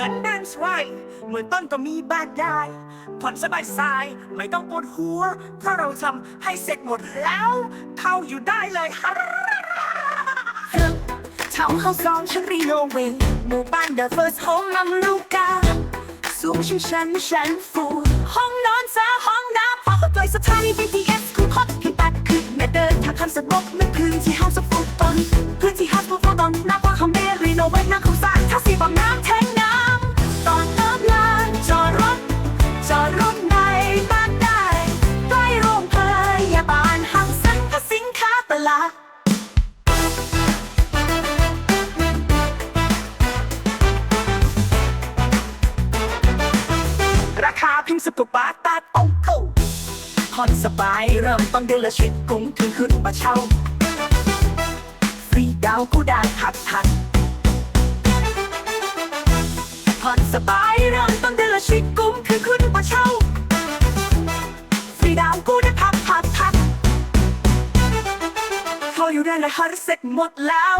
เงินนั่นสวยเมื่อต้นก็มีบ้านได้ผ่อนสบายสายไม่ต้องปวดหัวเพราะเราทำให้เสร็จหมดแล้ว เข้าอยู่ได้เลยครับทำเข้าซองฉันรีโนเวทหมู่บ้าน The First Home นำลูกกาสูงชั้นชั้นชั้นฟู ห้องนอนจ้าห้องน้ำพอโดยสถานี BTS คือฮอตคือปัดคือแม่เดินทางคำสะบกไม่พื้นที่ห้องส ลาดราคาเพียงสิบกว่าบาทตัดองค์เข้าผ่อนสบายเริ่มต้นเดือนละชิดกุ้งถึงขึ้นมาเช่า ฟรีดาวผู้ได้หักทันผ่อนสบายเริ่มต้นเดือนละชิดกุ้ง ออยู่ได้ละฮัทเสร็จหมดแล้ว